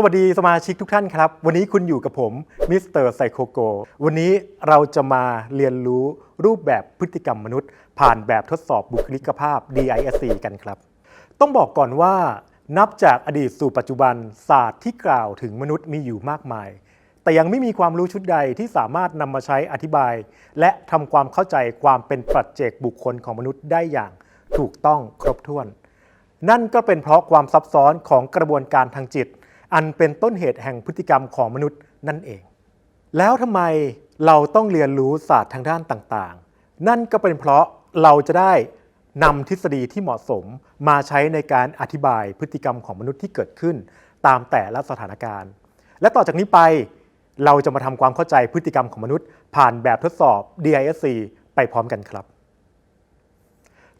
สวัสดีสมาชิกทุกท่านครับ วันนี้คุณอยู่กับผมมิสเตอร์ไซโคโกวันนี้เราจะมาเรียนรู้รูปแบบพฤติกรรมมนุษย์ ผ่านแบบทดสอบบุคลิกภาพ DISC กันครับ ต้องบอกก่อนว่า นับจากอดีตสู่ปัจจุบันศาสตร์ที่กล่าวถึงมนุษย์มีอยู่มากมาย แต่ยังไม่มีความรู้ชุดใดที่สามารถนำมาใช้อธิบาย และทำความเข้าใจความเป็นปัจเจกบุคคลของมนุษย์ได้อย่างถูกต้องครบถ้วน นั่นก็เป็นเพราะความซับซ้อนของกระบวนการทางจิต อันเป็นต้นเหตุแห่งพฤติกรรมของมนุษย์นั่นเอง แล้วทำไมเราต้องเรียนรู้ศาสตร์ทางด้านต่างๆ นั่นก็เป็นเพราะเราจะได้นำทฤษฎีที่เหมาะสมมาใช้ในการอธิบายพฤติกรรมของมนุษย์ที่เกิดขึ้น ตามแต่ละสถานการณ์ และต่อจากนี้ไปเราจะมาทำความเข้าใจพฤติกรรมของมนุษย์ ผ่านแบบทดสอบ DISC ไปพร้อมกันครับ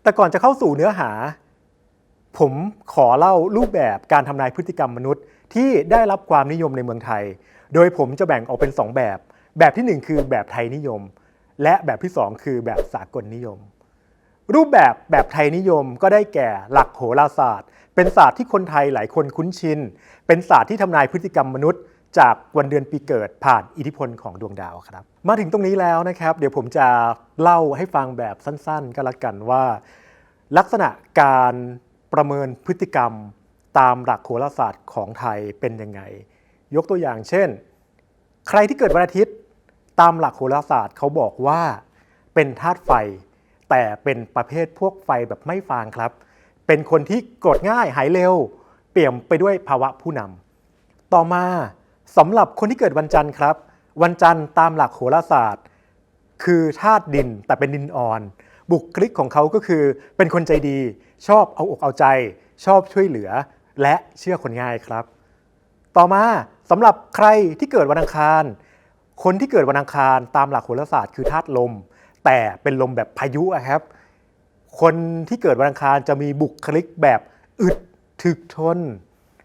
แต่ก่อนจะเข้าสู่เนื้อหา ผมขอเล่ารูปแบบการทำนายพฤติกรรมมนุษย์ ที่ได้รับความนิยมในเมืองไทย โดยผมจะแบ่งออกเป็น 2 แบบ แบบทีหนึ่1 คือแบบไทยนิยม และแบบที่ 2 คือแบบสากลนิยม รูปแบบแบบไทยนิยมก็ได้แก่หลักโหราศาสตร์ เป็นศาสตร์ที่คนไทยหลายคนคุ้นชิน เป็นศาสตร์ที่ทำนายพฤติกรรมมนุษย์จากวันเดือนปีเกิดผ่านอิทธิพลของดวงดาวครับ มาถึงตรงนี้แล้วนะครับ เดี๋ยวผมจะเล่าให้ฟังแบบสั้นๆ ก็แล้วกันว่า ลักษณะการประเมินพฤติกรรม ตามหลักโหราศาสตร์ของไทยเป็นยังไง ยกตัวอย่างเช่น ใครที่เกิดวันอาทิตย์ ตามหลักโหราศาสตร์เขาบอกว่าเป็นธาตุไฟ แต่เป็นประเภทพวกไฟแบบไม่ฟางครับ เป็นคนที่โกรธง่ายหายเร็ว เปี่ยมไปด้วยภาวะผู้นำต่อมาสำหรับคนที่เกิดวันจันทร์ครับ วันจันทร์ตามหลักโหราศาสตร์ คือธาตุดินแต่เป็นดินอ่อน บุคลิกของเขาก็คือเป็นคนใจดี ชอบเอาอกเอาใจ ชอบช่วยเหลือ และเชื่อคนง่ายครับ ต่อมาสำหรับใครที่เกิดวันอังคาร คนที่เกิดวันอังคารตามหลักโหราศาสตร์คือธาตุลม แต่เป็นลมแบบพายุะครับ คนที่เกิดวันอังคารจะมีบุคลิกแบบอึดถึกทน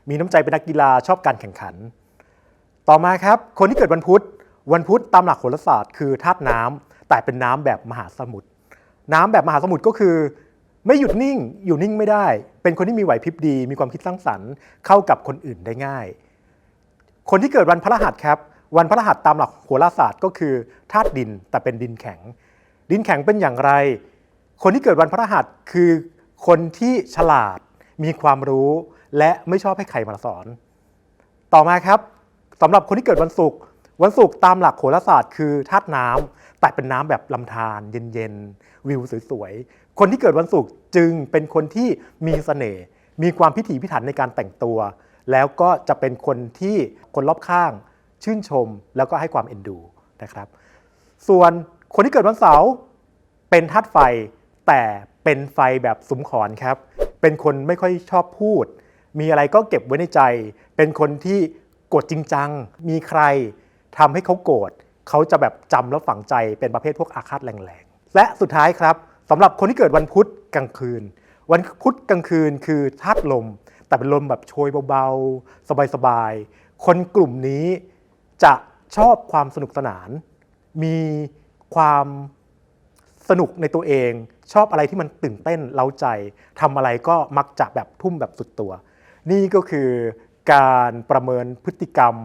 มีน้ำใจเป็นนักกีฬาชอบการแข่งขัน ต่อมาครับ คนที่เกิดวันพุธ วันพุธตามหลักโหราศาสตร์คือธาตุน้ำแต่เป็นน้ำแบบมหาสมุทรน้ำแบบมหาสมุทรก็คือ ไม่หยุดนิ่งอยู่นิ่งไม่ได้ เป็นคนที่มีไหวพริบดี มีความคิดสร้างสรรค์เข้ากับคนอื่นได้ง่าย คนที่เกิดวันพฤหัสครับ วันพฤหัสตามหลักโหราศาสตร์ก็คือธาตุดินแต่เป็นดินแข็ง ดินแข็งเป็นอย่างไร คนที่เกิดวันพฤหัสคือคนที่ฉลาด มีความรู้ และไม่ชอบให้ใครมาสอน ต่อมาครับสำหรับคนที่เกิดวันศุกร์วันศุกร์ตามหลักโหราศาสตร์คือธาตุน้ำแต่เป็นน้ำแบบลำธารเย็นๆวิวสวยๆ คนที่เกิดวันศุกร์จึงเป็นคนที่มีเสน่ห์มีความพิถีพิถันในการแต่งตัว แล้วก็จะเป็นคนที่คนรอบข้าง ชื่นชมแล้วก็ให้ความเอ็นดูนะครับ ส่วนคนที่เกิดวันเสาร์เป็นธาตุไฟแต่เป็นไฟแบบสุมขอนครับ เป็นคนไม่ค่อยชอบพูด มีอะไรก็เก็บไว้ในใจ เป็นคนที่โกรธจริงจัง มีใครทำให้เขาโกรธเขาจะแบบจำแล้วฝังใจเป็นประเภทพวกอาฆาตแรงๆ และสุดท้ายครับ สำหรับคนที่เกิดวันพุธกลางคืน วันพุธกลางคืนคือธาตุลม แต่เป็นลมแบบโชยเบาๆ สบายๆ คนกลุ่มนี้จะชอบความสนุกสนาน มีความสนุกในตัวเอง ชอบอะไรที่มันตื่นเต้นเล้าใจทำอะไรก็มักจะแบบทุ่มแบบสุดตัว นี่ก็คือการประเมินพฤติกรรม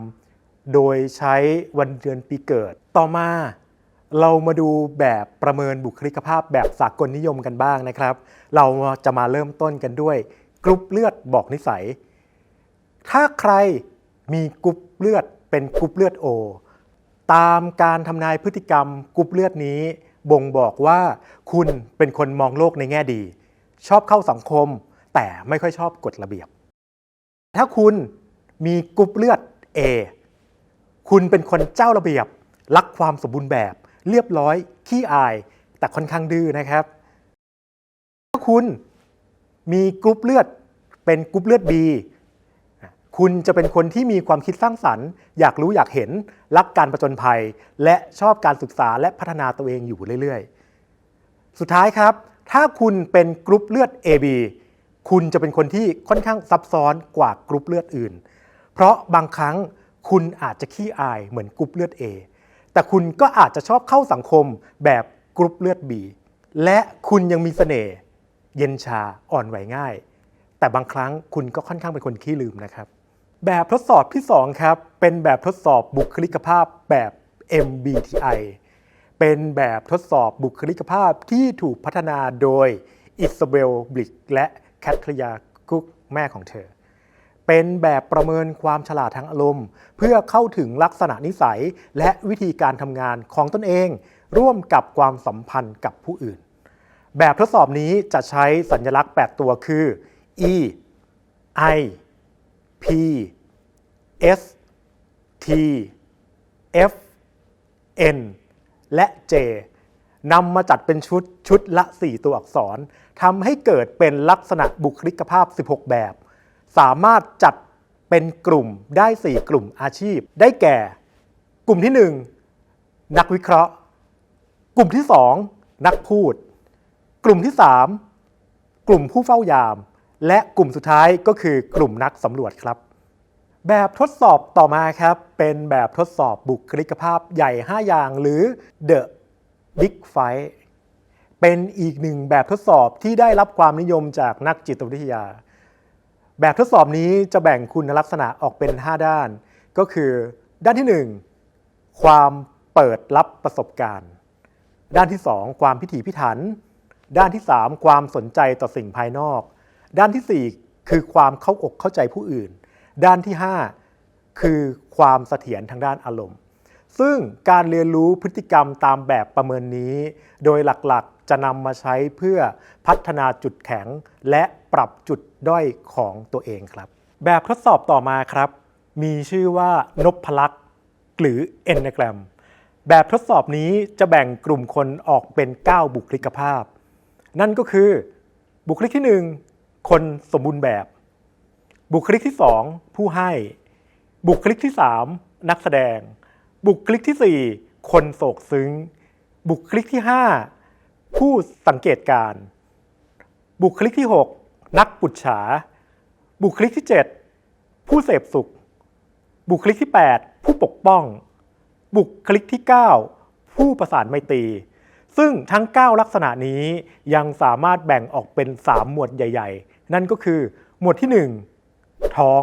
โดยใช้วันเดือนปีเกิดต่อมา เรามาดูแบบประเมินบุคลิกภาพแบบสากลนิยมกันบ้างนะครับ เราจะมาเริ่มต้นกันด้วยกรุ๊ปเลือดบอกนิสัย ถ้าใครมีกรุ๊ปเลือดเป็นกรุ๊ปเลือด O ตามการทำนายพฤติกรรมกรุ๊ปเลือดนี้ บ่งบอกว่าคุณเป็นคนมองโลกในแง่ดี ชอบเข้าสังคม แต่ไม่ค่อยชอบกฎระเบียบ ถ้าคุณมีกรุ๊ปเลือด A คุณเป็นคนเจ้าระเบียบ รักความสมบูรณ์แบบ เรียบร้อย ขี้อาย แต่ค่อนข้างดื้อนะครับ ถ้าคุณมีกรุ๊ปเลือดเป็นกรุ๊ปเลือด B คุณจะเป็นคนที่มีความคิดสร้างสรรค์ อยากรู้อยากเห็น รักการประจนภัย และชอบการศึกษาและพัฒนาตัวเองอยู่เรื่อยๆ สุดท้ายครับ ถ้าคุณเป็นกรุ๊ปเลือด AB คุณจะเป็นคนที่ค่อนข้างซับซ้อนกว่ากรุ๊ปเลือดอื่น เพราะบางครั้งคุณอาจจะขี้อายเหมือนกรุ๊ปเลือด A แต่คุณก็อาจจะชอบเข้าสังคมแบบกรุ๊ปเลือด B และคุณยังมีเสน่ห์เย็นชาอ่อนไหวง่าย แต่บางครั้งคุณก็ค่อนข้างเป็นคนขี้ลืมนะครับ แบบทดสอบที่ 2 ครับ เป็นแบบทดสอบบุคลิกภาพแบบ MBTI เป็นแบบทดสอบบุคลิกภาพที่ถูกพัฒนาโดยอิสเบลบลิกและแคทริยากุกแม่ของเธอ เป็นแบบประเมินความฉลาดทางอารมณ์ เพื่อเข้าถึงลักษณะนิสัย และวิธีการทำงานของตนเอง ร่วมกับความสัมพันธ์กับผู้อื่น แบบทดสอบนี้จะใช้สัญลักษณ์ 8 ตัวคือ E I P S T F N และ J นำมาจัดเป็นชุดชุดละ 4 ตัวอักษรทำให้เกิดเป็นลักษณะบุคลิกภาพ 16 แบบ สามารถจัดเป็นกลุ่มได้ 4 กลุ่มอาชีพ ได้แก่ กลุ่มที่ 1 นักวิเคราะห์ กลุ่มที่ 2 นักพูด กลุ่มที่ 3 กลุ่มผู้เฝ้ายาม และกลุ่มสุดท้ายก็คือกลุ่มนักสำรวจครับ แบบทดสอบต่อมาครับ เป็นแบบทดสอบบุคลิกภาพใหญ่ 5 อย่างหรือ The Big Five เป็นอีกหนึ่งแบบทดสอบที่ได้รับความนิยมจากนักจิตวิทยา แบบทดสอบนี้จะแบ่งคุณลักษณะออกเป็น 5 ด้าน ก็คือด้านที่ 1 ความเปิดรับประสบการณ์ ด้านที่ 2 ความพิถีพิถัน ด้านที่ 3 ความสนใจต่อสิ่งภายนอก ด้านทีสี่ 4 คือความเข้าอกเข้าใจผู้อื่น ด้านที่ 5 คือความเสถียรทางด้านอารมณ์ ซึ่งการเรียนรู้พฤติกรรมตามแบบประเมินนี้ โดยหลักๆจะนำมาใช้เพื่อพัฒนาจุดแข็งและ ปรับจุดด้อยของตัวเองครับ แบบทดสอบต่อมาครับ มีชื่อว่านพพลักษ์หรือ Enneagram แบบทดสอบนี้จะแบ่งกลุ่มคนออกเป็น 9 บุคลิกภาพ นั่นก็คือ บุคลิกที่ 1 คนสมบูรณ์แบบ บุคลิกที่ 2 ผู้ให้ บุคลิกที่ 3 นักแสดง บุคลิกที่ 4 คนโศกซึ้ง บุคลิกที่ 5 ผู้สังเกตการ บุคลิกที่ 6 นักปุจฉา บุคลิกที่ 7 ผู้เสพสุข บุคลิกที่ 8 ผู้ปกป้อง บุคลิกที่ 9 ผู้ประสานไมตรี ซึ่งทั้ง 9 ลักษณะนี้ยังสามารถแบ่งออกเป็น 3 หมวดใหญ่ ๆ นั่นก็คือหมวดที่ 1 ท้อง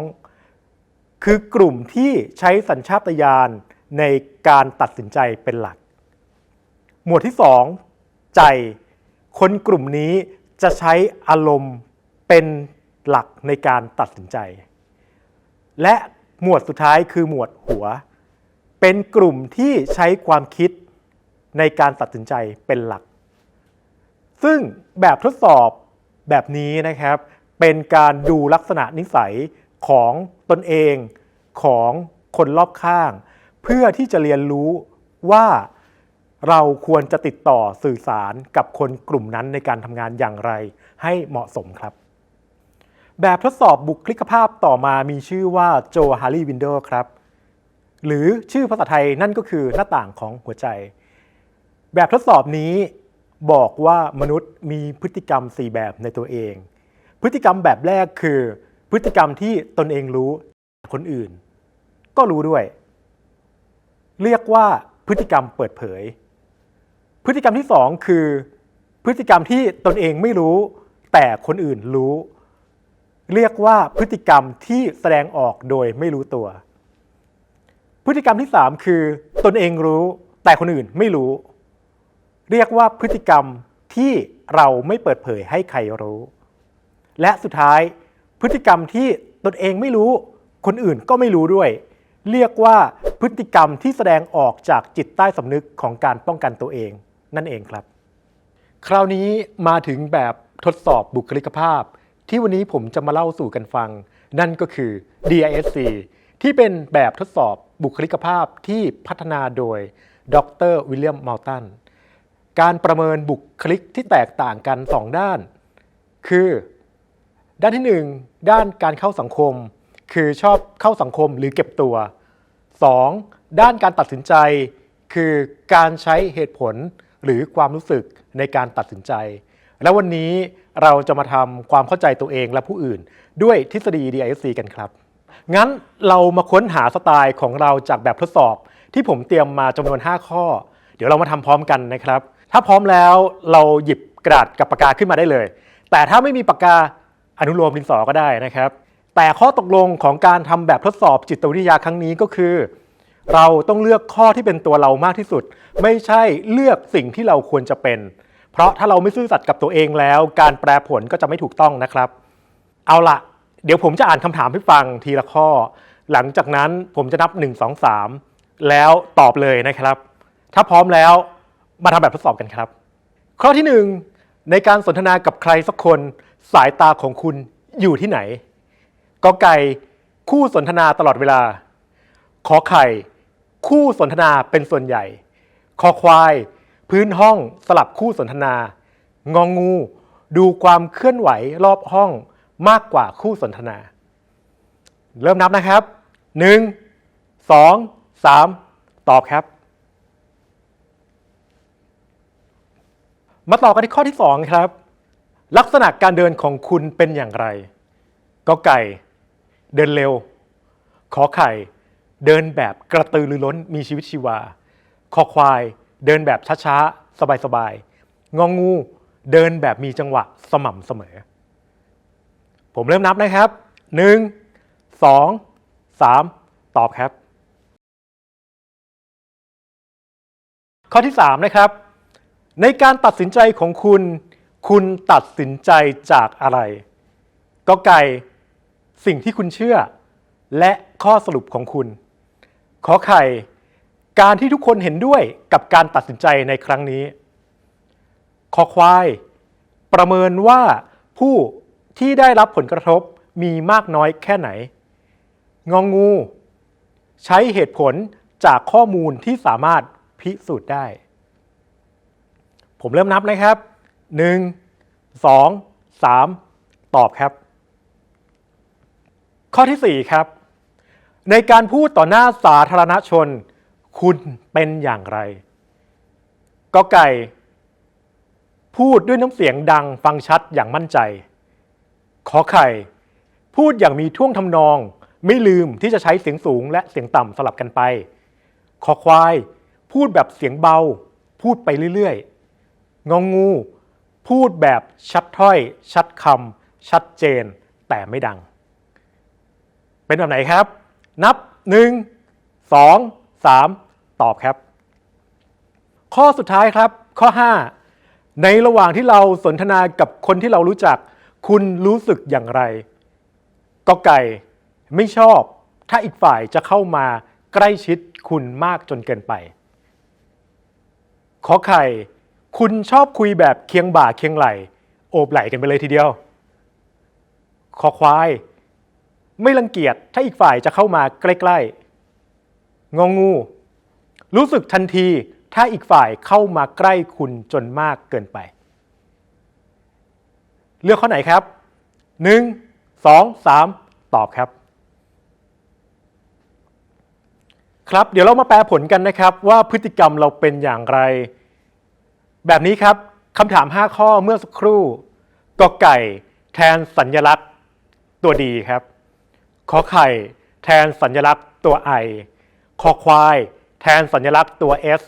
คือกลุ่มที่ใช้สัญชาตญาณในการตัดสินใจเป็นหลัก หมวดที่ 2 ใจ คนกลุ่มนี้จะใช้อารมณ์ เป็นหลักในการตัดสินใจ และหมวดสุดท้ายคือหมวดหัว เป็นกลุ่มที่ใช้ความคิดในการตัดสินใจเป็นหลัก ซึ่งแบบทดสอบแบบนี้นะครับ เป็นการดูลักษณะนิสัยของตนเองของคนรอบข้าง เพื่อที่จะเรียนรู้ว่าเราควรจะติดต่อสื่อสารกับคนกลุ่มนั้นในการทำงานอย่างไรให้เหมาะสมครับ แบบทดสอบบุคลิกภาพต่อมามีชื่อว่าโจฮารีวินโดครับ หรือชื่อภาษาไทยนั่นก็คือหน้าต่างของหัวใจ แบบทดสอบนี้บอกว่ามนุษย์มีพฤติกรรม 4 แบบในตัวเอง พฤติกรรมแบบแรกคือ พฤติกรรมที่ตนเองรู้คนอื่น ก็รู้ด้วย เรียกว่าพฤติกรรมเปิดเผย พฤติกรรมที่ 2 คือ พฤติกรรมที่ตนเองไม่รู้ แต่คนอื่นรู้ เรียกว่าพฤติกรรมที่แสดงออกโดยไม่รู้ตัว พฤติกรรมที่ 3 คือ ตนเองรู้แต่คนอื่นไม่รู้ เรียกว่าพฤติกรรมที่เราไม่เปิดเผยให้ใครรู้ และสุดท้ายพฤติกรรมที่ตนเองไม่รู้ คนอื่นก็ไม่รู้ด้วย เรียกว่าพฤติกรรมที่แสดงออกจากจิตใต้สำนึกของการป้องกันตัวเอง นั่นเองครับ คราวนี้มาถึงแบบทดสอบบุคลิกภาพ ที่วันนี้ผมจะมาเล่าสู่กันฟัง นั่นก็คือ DISC ที่เป็นแบบทดสอบบุคลิกภาพที่พัฒนาโดยดรวิลเลียมมัลตันการประเมินบุคลิกที่แตกต่างกัน 2 ด้าน คือ ด้านที่ 1 ด้านการเข้าสังคม คือชอบเข้าสังคมหรือเก็บตัว 2. ด้านการตัดสินใจ คือการใช้เหตุผลหรือความรู้สึกในการตัดสินใจ และวันนี้เราจะมาทำความเข้าใจตัวเองและผู้อื่น ด้วยทฤษฎี DISC กันครับ งั้นเรามาค้นหาสไตล์ของเราจากแบบทดสอบ ที่ผมเตรียมมาจำนวน 5 ข้อ เดี๋ยวเรามาทำพร้อมกันนะครับ ถ้าพร้อมแล้วเราหยิบกระดาษกับปากกาขึ้นมาได้เลย แต่ถ้าไม่มีปากกาอนุโลมดินสอก็ได้นะครับ แต่ข้อตกลงของการทำแบบทดสอบจิตวิทยาครั้งนี้ก็คือ เราต้องเลือกข้อที่เป็นตัวเรามากที่สุด ไม่ใช่เลือกสิ่งที่เราควรจะเป็น เพราะถ้าเราไม่ซื่อสัตย์กับตัวเองแล้ว การแปลผลก็จะไม่ถูกต้องนะครับ เอาละเดี๋ยวผมจะอ่านคำถามให้ฟังทีละข้อ หลังจากนั้นผมจะนับ 1 2 3 แล้วตอบเลยนะครับ ถ้าพร้อมแล้วมาทำแบบทดสอบกันครับ ข้อที่ 1 ในการสนทนากับใครสักคนสายตาของคุณอยู่ที่ไหนกอไก่คู่สนทนาตลอดเวลา ขอไข่ คู่สนทนาเป็นส่วนใหญ่ คอควาย พื้นห้องสลับคู่สนทนา งองงู ดูความเคลื่อนไหวรอบห้องมากกว่าคู่สนทนา เริ่มนับนะครับ 1 2 3 ตอบครับ มาต่อกันที่ข้อที่ 2 ครับ ลักษณะการเดินของคุณเป็นอย่างไรกอไก่ เดินเร็ว ขอไข่ เดินแบบกระตือรือร้นมีชีวิตชีวา คอควาย เดินแบบช้าๆ สบายๆ งองงู เดินแบบมีจังหวะสม่ำเสมอ ผมเริ่มนับนะครับ 1 2 3 ตอบครับ ข้อที่ 3 นะครับ ในการตัดสินใจของคุณ คุณตัดสินใจจากอะไร ก็ไก่สิ่งที่คุณเชื่อ และข้อสรุปของคุณ ขอไข่ การที่ทุกคนเห็นด้วยกับการตัดสินใจในครั้งนี้คอควาย ประเมินว่าผู้ที่ได้รับผลกระทบมีมากน้อยแค่ไหน งองงู ใช้เหตุผลจากข้อมูลที่สามารถพิสูจน์ได้ ผมเริ่มนับนะครับ 1 2 3 ตอบครับ ข้อที่ 4 ครับ ในการพูดต่อหน้าสาธารณชน คุณเป็นอย่างไรก็ไก่ พูดด้วยน้ำเสียงดังฟังชัดอย่างมั่นใจ ขอไข่ พูดอย่างมีท่วงทำนอง ไม่ลืมที่จะใช้เสียงสูงและเสียงต่ำสลับกันไป ขอควาย พูดแบบเสียงเบา พูดไปเรื่อยๆ งองงู พูดแบบชัดถ้อย ชัดคำชัดเจน แต่ไม่ดัง เป็นแบบไหนครับ นับ1 2 3 ตอบครับ ข้อสุดท้ายครับ ข้อ 5 ในระหว่างที่เราสนทนากับคนที่เรารู้จัก คุณรู้สึกอย่างไรก็ไก่ไม่ชอบ ถ้าอีกฝ่ายจะเข้ามาใกล้ชิดคุณมากจนเกินไป ขอไข่ คุณชอบคุยแบบเคียงบ่าเคียงไหล โอบไหลกันไปเลยทีเดียว ขอควาย ไม่รังเกียจถ้าอีกฝ่ายจะเข้ามาใกล้ๆ งองู รู้สึกทันทีถ้าอีกฝ่ายเข้ามาใกล้คุณจนมากเกินไป เลือกข้อไหนครับ 1 2 3 ตอบครับ ครับเดี๋ยวเรามาแปลผลกันนะครับ ว่าพฤติกรรมเราเป็นอย่างไร แบบนี้ครับคำถาม 5 ข้อเมื่อสักครู่กอไก่ แทนสัญญลักษณ์ตัวดีครับขอไข่ แทนสัญลักษณ์ตัว I คอควาย แทนสัญลักษณ์ตัว S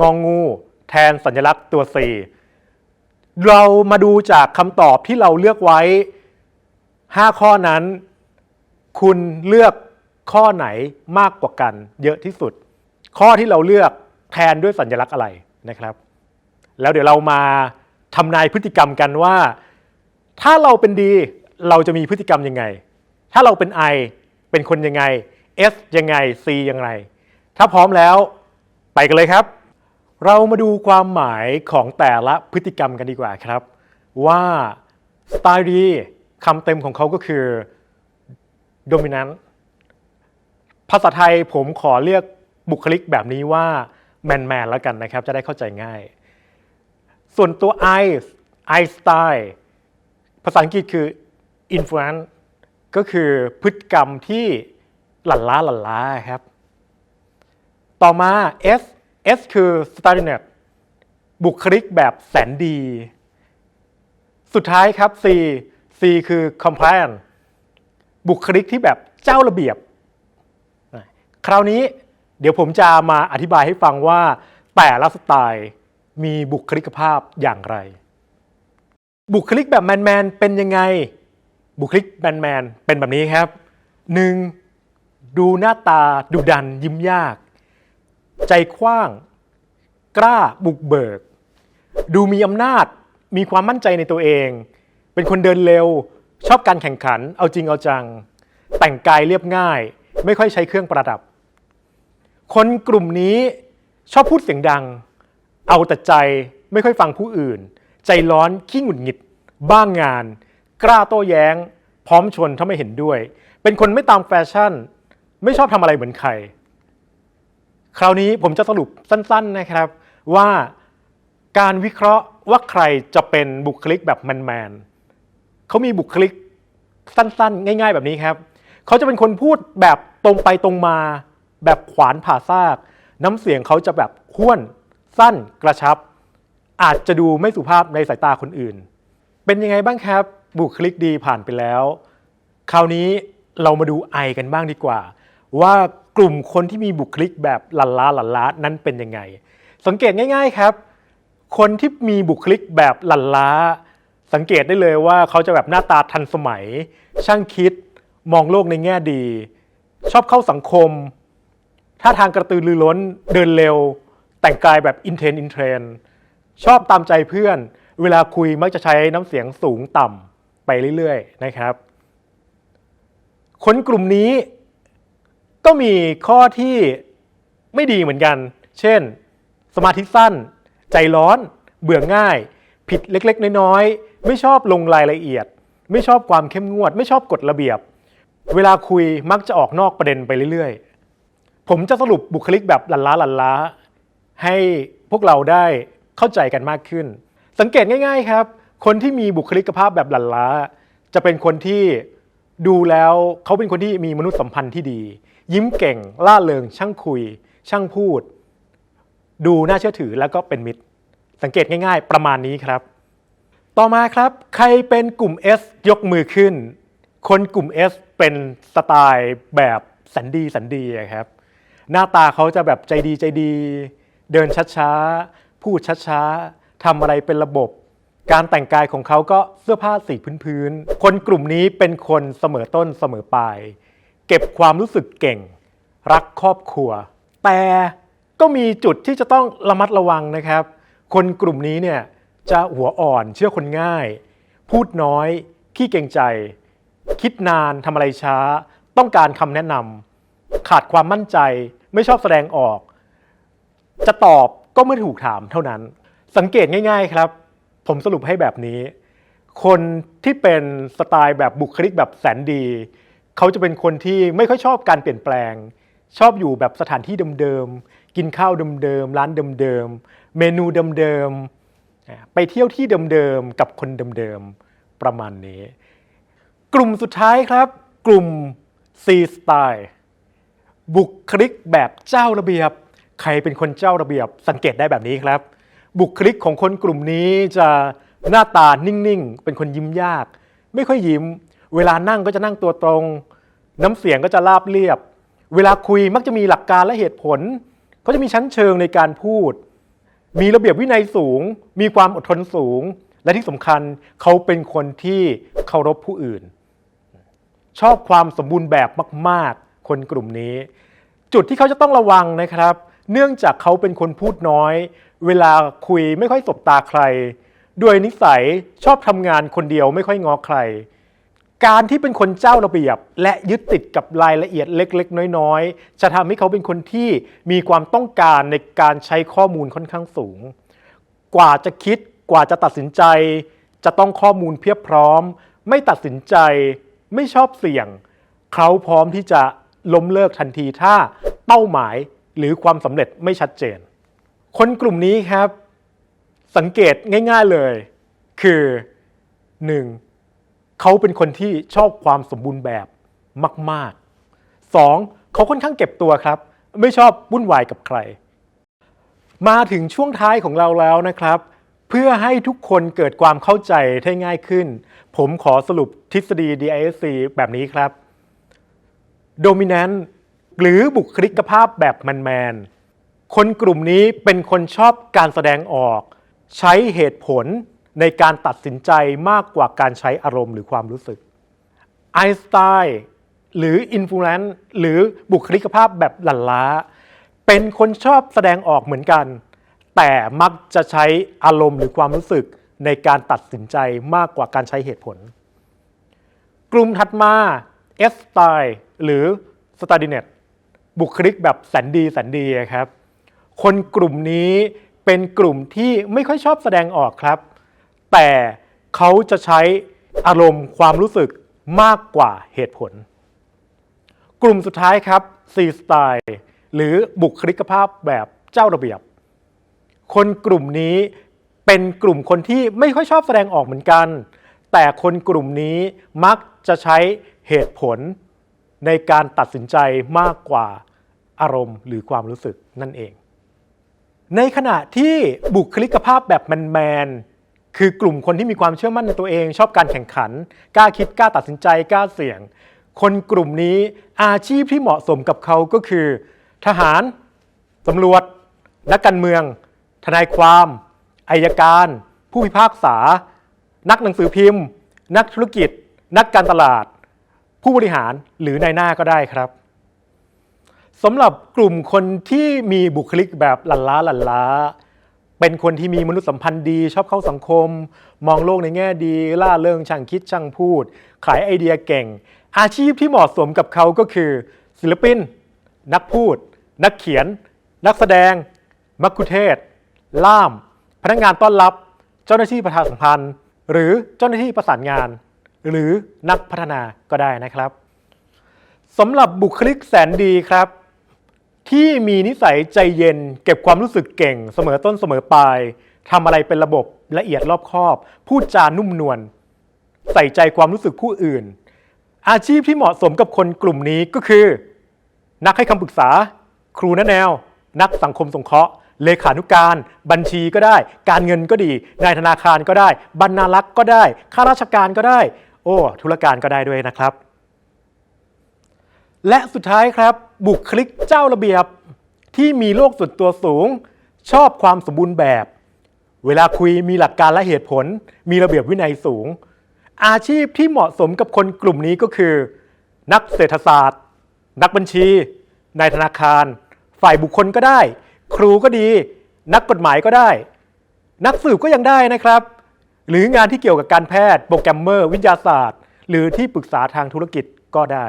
งองงู แทนสัญลักษณ์ตัว C เรามาดูจากคำตอบที่เราเลือกไว้ 5 ข้อนั้น คุณเลือกข้อไหนมากกว่ากัน เยอะที่สุด ข้อที่เราเลือกแทนด้วยสัญลักษณ์อะไรนะครับ แล้วเดี๋ยวเรามาทำนายพฤติกรรมกันว่า ถ้าเราเป็นดีเราจะมีพฤติกรรมยังไง ถ้าเราเป็น I เป็นคนยังไง S ยังไง C ยังไง ถ้าพร้อมแล้วไปกันเลยครับ เรามาดูความหมายของแต่ละพฤติกรรมกันดีกว่าครับ ว่าสไตล์ดีคำเต็มของเขาก็คือ dominant ภาษาไทยผมขอเรียกบุคลิกแบบนี้ว่าแมนแมนแล้วกันนะครับ จะได้เข้าใจง่าย ส่วนตัว I I style ภาษาอังกฤษคือ influence ก็คือพฤติกรรมที่หลั่นล้าหลั่นล้าครับ ต่อมา S S คือ sturdiness บุคลิกแบบแสนดี สุดท้ายครับ C C คือ compliant บุคลิกที่แบบเจ้าระเบียบ คราวนี้เดี๋ยวผมจะมาอธิบายให้ฟังว่า แต่ละสไตล์มีบุคลิกภาพอย่างไร บุคลิกแบบแมนๆเป็นยังไง บุคลิกแมนแมนๆเป็นแบบนี้ครับ 1. ดูหน้าตาดุดันยิ้มยาก ใจกว้าง กล้าบุกเบิก ดูมีอำนาจมีความมั่นใจในตัวเอง เป็นคนเดินเร็ว ชอบการแข่งขัน เอาจริงเอาจัง แต่งกายเรียบง่าย ไม่ค่อยใช้เครื่องประดับ คนกลุ่มนี้ชอบพูดเสียงดัง เอาแต่ใจไม่ค่อยฟังผู้อื่น ใจร้อนขี้หงุดหงิด บ้างงาน กล้าโต้แย้ง พร้อมชนถ้าไม่เห็นด้วย เป็นคนไม่ตามแฟชั่น ไม่ชอบทำอะไรเหมือนใคร คราวนี้ผมจะสรุปสั้นๆนะครับว่าการวิเคราะห์ว่าใครจะเป็นบุคลิกแบบแมนๆเขามีบุคลิกสั้นๆ ง่าย ๆ แบบนี้ครับเขาจะเป็นคนพูดแบบตรงไปตรงมา แบบขวานผ่าซาก น้ำเสียงเขาจะแบบห้วน สั้นกระชับ อาจจะดูไม่สุภาพในสายตาคนอื่น เป็นยังไงบ้างครับ บุคลิกดีผ่านไปแล้ว คราวนี้เรามาดูไอกันบ้างดีกว่า ว่า กลุ่มคนที่มีบุคลิกแบบหลันล้าหลันล้านั้นเป็นยังไง สังเกตง่าย ๆครับ คนที่มีบุคลิกแบบหลันล้า สังเกตได้เลยว่าเขาจะแบบหน้าตาทันสมัย ช่างคิด มองโลกในแง่ดี ชอบเข้าสังคมท่าทางกระตือรือร้นเดินเร็ว แต่งกายแบบอินเทรนอินเทรนชอบตามใจเพื่อน เวลาคุยมักจะใช้น้ำเสียงสูงต่ำไปเรื่อยๆนะครับ คนกลุ่มนี้ ก็มีข้อที่ไม่ดีเหมือนกัน เช่น สมาธิสั้น ใจร้อน เบื่อง่าย ผิดเล็กๆ น้อยๆ ไม่ชอบลงรายละเอียด ไม่ชอบความเข้มงวด ไม่ชอบกฎระเบียบ เวลาคุยมักจะออกนอกประเด็นไปเรื่อยๆ ผมจะสรุปบุคลิกแบบหลันล้าหลันล้า ให้พวกเราได้เข้าใจกันมากขึ้น สังเกตง่าย ๆครับ คนที่มีบุคลิกภาพแบบหลันล้า จะเป็นคนที่ดูแล้วเขาเป็นคนที่มีมนุษยสัมพันธ์ที่ดี ยิ้มเก่ง ล่าเริง ช่างคุย ช่างพูด ดูน่าเชื่อถือแล้วก็เป็นมิตร สังเกตง่ายๆ ประมาณนี้ครับ ต่อมาครับ ใครเป็นกลุ่ม S ยกมือขึ้น คนกลุ่ม S เป็นสไตล์แบบสันดีสันดีครับ หน้าตาเขาจะแบบใจดีใจดี เดินช้าๆ พูดช้าๆทำอะไรเป็นระบบการแต่งกายของเขาก็เสื้อผ้าสีพื้นๆ คนกลุ่มนี้เป็นคนเสมอต้นเสมอปลาย เก็บความรู้สึกเก่ง รักครอบครัว แต่ก็มีจุดที่จะต้องระมัดระวังนะครับ คนกลุ่มนี้เนี่ยจะหัวอ่อนเชื่อคนง่าย พูดน้อย ขี้เกรงใจ คิดนานทำอะไรช้า ต้องการคำแนะนำขาดความมั่นใจไม่ชอบแสดงออก จะตอบก็เมื่อถูกถามเท่านั้น สังเกตง่ายๆครับ ผมสรุปให้แบบนี้ คนที่เป็นสไตล์แบบบุคลิกแบบแสนดี เขาจะเป็นคนที่ไม่ค่อยชอบการเปลี่ยนแปลง ชอบอยู่แบบสถานที่เดิมๆกินข้าวเดิมๆร้านเดิมๆเมนูเดิมๆไปเที่ยวที่เดิมๆกับคนเดิมๆประมาณนี้ กลุ่มสุดท้ายครับ กลุ่ม C Style บุคลิกแบบเจ้าระเบียบ ใครเป็นคนเจ้าระเบียบสังเกตได้แบบนี้ครับ บุคลิกของคนกลุ่มนี้จะหน้าตานิ่งๆ เป็นคนยิ้มยาก ไม่ค่อยยิ้ม เวลานั่งก็จะนั่งตัวตรง น้ำเสียงก็จะราบเรียบ เวลาคุยมักจะมีหลักการและเหตุผลเขาจะมีชั้นเชิงในการพูด มีระเบียบวินัยสูง มีความอดทนสูง และที่สำคัญเขาเป็นคนที่เคารพผู้อื่น ชอบความสมบูรณ์แบบมาก ๆ คนกลุ่มนี้ จุดที่เขาจะต้องระวังนะครับ เนื่องจากเขาเป็นคนพูดน้อย เวลาคุยไม่ค่อยสบตาใคร ด้วยนิสัยชอบทำงานคนเดียวไม่ค่อยงอใคร การที่เป็นคนเจ้าระเบียบ และยึดติดกับรายละเอียดเล็ก ๆ น้อยๆ จะทำให้เขาเป็นคนที่มีความต้องการในการใช้ข้อมูลค่อนข้างสูง กว่าจะคิดกว่าจะตัดสินใจ จะต้องข้อมูลเพียบพร้อม ไม่ตัดสินใจ ไม่ชอบเสี่ยง เขาพร้อมที่จะล้มเลิกทันทีถ้าเป้าหมายหรือความสำเร็จไม่ชัดเจน คนกลุ่มนี้ครับ สังเกตง่าย ๆเลย คือ 1. เขาเป็นคนที่ชอบความสมบูรณ์แบบมากๆ 2. เขาค่อนข้างเก็บตัวครับ ไม่ชอบวุ่นวายกับใคร มาถึงช่วงท้ายของเราแล้วนะครับ เพื่อให้ทุกคนเกิดความเข้าใจได้ง่ายขึ้น ผมขอสรุปทฤษฎี DISC แบบนี้ครับ Dominant หรือบุคลิกภาพแบบแมนๆคนกลุ่มนี้เป็นคนชอบการแสดงออก ใช้เหตุผล ในการตัดสินใจมากกว่าการใช้อารมณ์หรือความรู้สึกไอน์สไตน์หรืออินฟลูเอนซ์หรือบุคลิกภาพแบบหลั่นล้า เป็นคนชอบแสดงออกเหมือนกัน แต่มักจะใช้อารมณ์หรือความรู้สึกในการตัดสินใจมากกว่าการใช้เหตุผล กลุ่มถัดมา S style หรือ s t a r d i n e t บุคลิกแบบแสนดีแสนดีครับ คนกลุ่มนี้เป็นกลุ่มที่ไม่ค่อยชอบแสดงออกครับ แต่เขาจะใช้อารมณ์ความรู้สึกมากกว่าเหตุผล กลุ่มสุดท้ายครับ C style หรือบุคลิกภาพแบบเจ้าระเบียบ คนกลุ่มนี้เป็นกลุ่มคนที่ไม่ค่อยชอบแสดงออกเหมือนกัน แต่คนกลุ่มนี้มักจะใช้เหตุผลในการตัดสินใจมากกว่าอารมณ์หรือความรู้สึกนั่นเอง ในขณะที่บุคลิกภาพแบบแมนๆ คือกลุ่มคนที่มีความเชื่อมั่นในตัวเอง ชอบการแข่งขัน กล้าคิดกล้าตัดสินใจกล้าเสี่ยง คนกลุ่มนี้อาชีพที่เหมาะสมกับเขาก็คือ ทหารตำรวจ นักการเมือง ทนายความอายการ ผู้พิพากษา นักหนังสือพิมพ์ นักธุรกิจ นักการตลาด ผู้บริหารหรือนายหน้าก็ได้ครับสำหรับกลุ่มคนที่มีบุคลิกแบบหลันล้าหลันล้า เป็นคนที่มีมนุษยสัมพันธ์ดี ชอบเข้าสังคม มองโลกในแง่ดีล่าเริงช่างคิดช่างพูด ขายไอเดียเก่ง อาชีพที่เหมาะสมกับเขาก็คือ ศิลปิน นักพูด นักเขียน นักแสดง มักคุเทศ ล่าม พนักงานต้อนรับ เจ้าหน้าที่ประชาสัมพันธ์ หรือเจ้าหน้าที่ประสานงาน หรือนักพัฒนาก็ได้นะครับสำหรับบุคลิกแสนดีครับ ที่มีนิสัยใจเย็น เก็บความรู้สึกเก่ง เสมอต้นเสมอปลายทำอะไรเป็นระบบละเอียดรอบคอบ พูดจานุ่มนวลใส่ใจความรู้สึกผู้อื่น อาชีพที่เหมาะสมกับคนกลุ่มนี้ก็คือ นักให้คำปรึกษา ครูแนะแนว นักสังคมสงเคราะห์ เลขานุการ บัญชีก็ได้ การเงินก็ดี นายธนาคารก็ได้ บรรณารักษ์ก็ได้ ข้าราชการก็ได้ โอ้ ธุรการก็ได้ด้วยนะครับ และสุดท้ายครับ บุคลิกเจ้าระเบียบ ที่มีโลกส่วนตัวสูง ชอบความสมบูรณ์แบบ เวลาคุยมีหลักการและเหตุผล มีระเบียบวินัยสูง อาชีพที่เหมาะสมกับคนกลุ่มนี้ก็คือ นักเศรษฐศาสตร์ นักบัญชี นายธนาคาร ฝ่ายบุคคลก็ได้ ครูก็ดี นักกฎหมายก็ได้ นักสืบก็ยังได้นะครับ หรืองานที่เกี่ยวกับการแพทย์ โปรแกรมเมอร์ วิทยาศาสตร์ หรือที่ปรึกษาทางธุรกิจก็ได้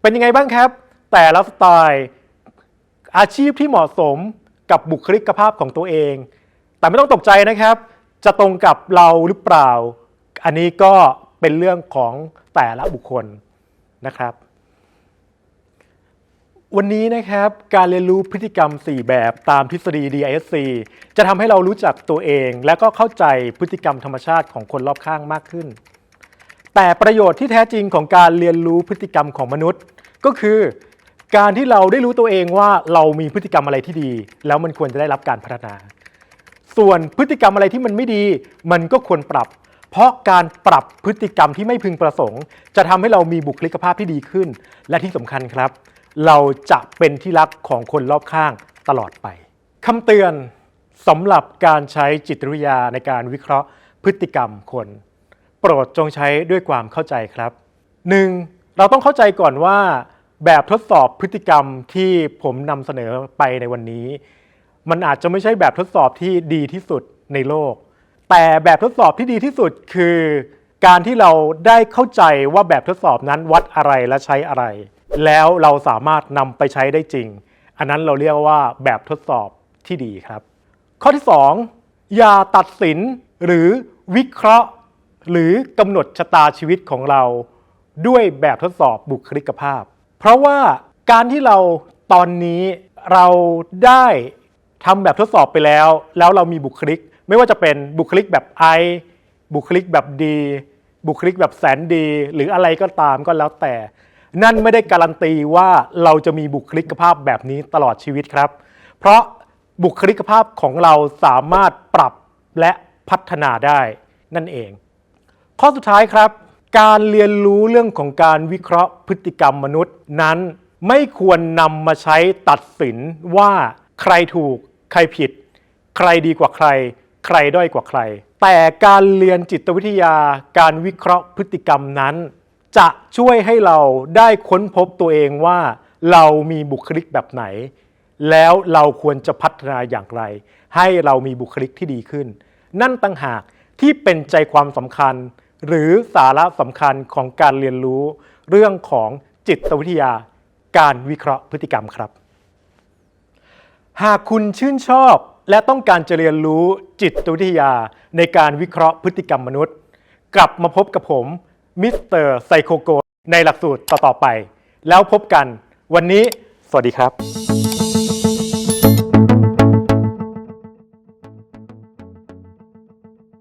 เป็นยังไงบ้างครับ แต่ละสไตล์อาชีพที่เหมาะสมกับบุคลิกภาพของตัวเอง แต่ไม่ต้องตกใจนะครับ จะตรงกับเราหรือเปล่า อันนี้ก็เป็นเรื่องของแต่ละบุคคลนะครับ วันนี้นะครับการเรียนรู้พฤติกรรม 4 แบบตามทฤษฎี DISC จะทำให้เรารู้จักตัวเอง และก็เข้าใจพฤติกรรมธรรมชาติของคนรอบข้างมากขึ้น แต่ประโยชน์ที่แท้จริงของการเรียนรู้พฤติกรรมของมนุษย์ ก็คือการที่เราได้รู้ตัวเองว่าเรามีพฤติกรรมอะไรที่ดี แล้วมันควรจะได้รับการพัฒนา ส่วนพฤติกรรมอะไรที่มันไม่ดี มันก็ควรปรับ เพราะการปรับพฤติกรรมที่ไม่พึงประสงค์ จะทำให้เรามีบุคลิกภาพที่ดีขึ้น และที่สำคัญครับ เราจะเป็นที่รักของคนรอบข้างตลอดไปคำเตือนสำหรับการใช้จิตวิทยาในการวิเคราะห์พฤติกรรมคน โปรดจงใช้ด้วยความเข้าใจครับ 1. เราต้องเข้าใจก่อนว่าแบบทดสอบพฤติกรรมที่ผมนำเสนอไปในวันนี้ มันอาจจะไม่ใช่แบบทดสอบที่ดีที่สุดในโลก แต่แบบทดสอบที่ดีที่สุดคือ การที่เราได้เข้าใจว่าแบบทดสอบนั้นวัดอะไรและใช้อะไร แล้วเราสามารถนำไปใช้ได้จริง อันนั้นเราเรียกว่าแบบทดสอบที่ดีครับ ข้อที่ 2 อย่าตัดสินหรือวิเคราะห์ หรือกำหนดชะตาชีวิตของเรา ด้วยแบบทดสอบบุคลิกภาพ เพราะว่าการที่เราตอนนี้เราได้ทำแบบทดสอบไปแล้ว แล้วเรามีบุคลิก ไม่ว่าจะเป็นบุคลิกแบบ I บุคลิกแบบดี บุคลิกแบบแสนดี หรืออะไรก็ตามก็แล้วแต่ นั่นไม่ได้การันตีว่าเราจะมีบุคลิกภาพแบบนี้ตลอดชีวิตครับ เพราะบุคลิกภาพของเราสามารถปรับและพัฒนาได้นั่นเอง ข้อสุดท้ายครับ การเรียนรู้เรื่องของการวิเคราะห์พฤติกรรมมนุษย์นั้นไม่ควรนำมาใช้ตัดสินว่าใครถูก ใครผิด ใครดีกว่าใคร ใครด้อยกว่าใคร แต่การเรียนจิตวิทยาการวิเคราะห์พฤติกรรมนั้น จะช่วยให้เราได้ค้นพบตัวเองว่า เรามีบุคลิกแบบไหน แล้วเราควรจะพัฒนาอย่างไร ให้เรามีบุคลิกที่ดีขึ้น นั่นต่างหากที่เป็นใจความสำคัญ หรือสาระสำคัญของการเรียนรู้ เรื่องของจิตวิทยา การวิเคราะห์พฤติกรรมครับ หากคุณชื่นชอบและต้องการจะเรียนรู้จิตวิทยาในการวิเคราะห์พฤติกรรมมนุษย์ กลับมาพบกับผมมิสเตอร์ไซโคโกในหลักสูตรต่อๆไป แล้วพบกันวันนี้ สวัสดีครับ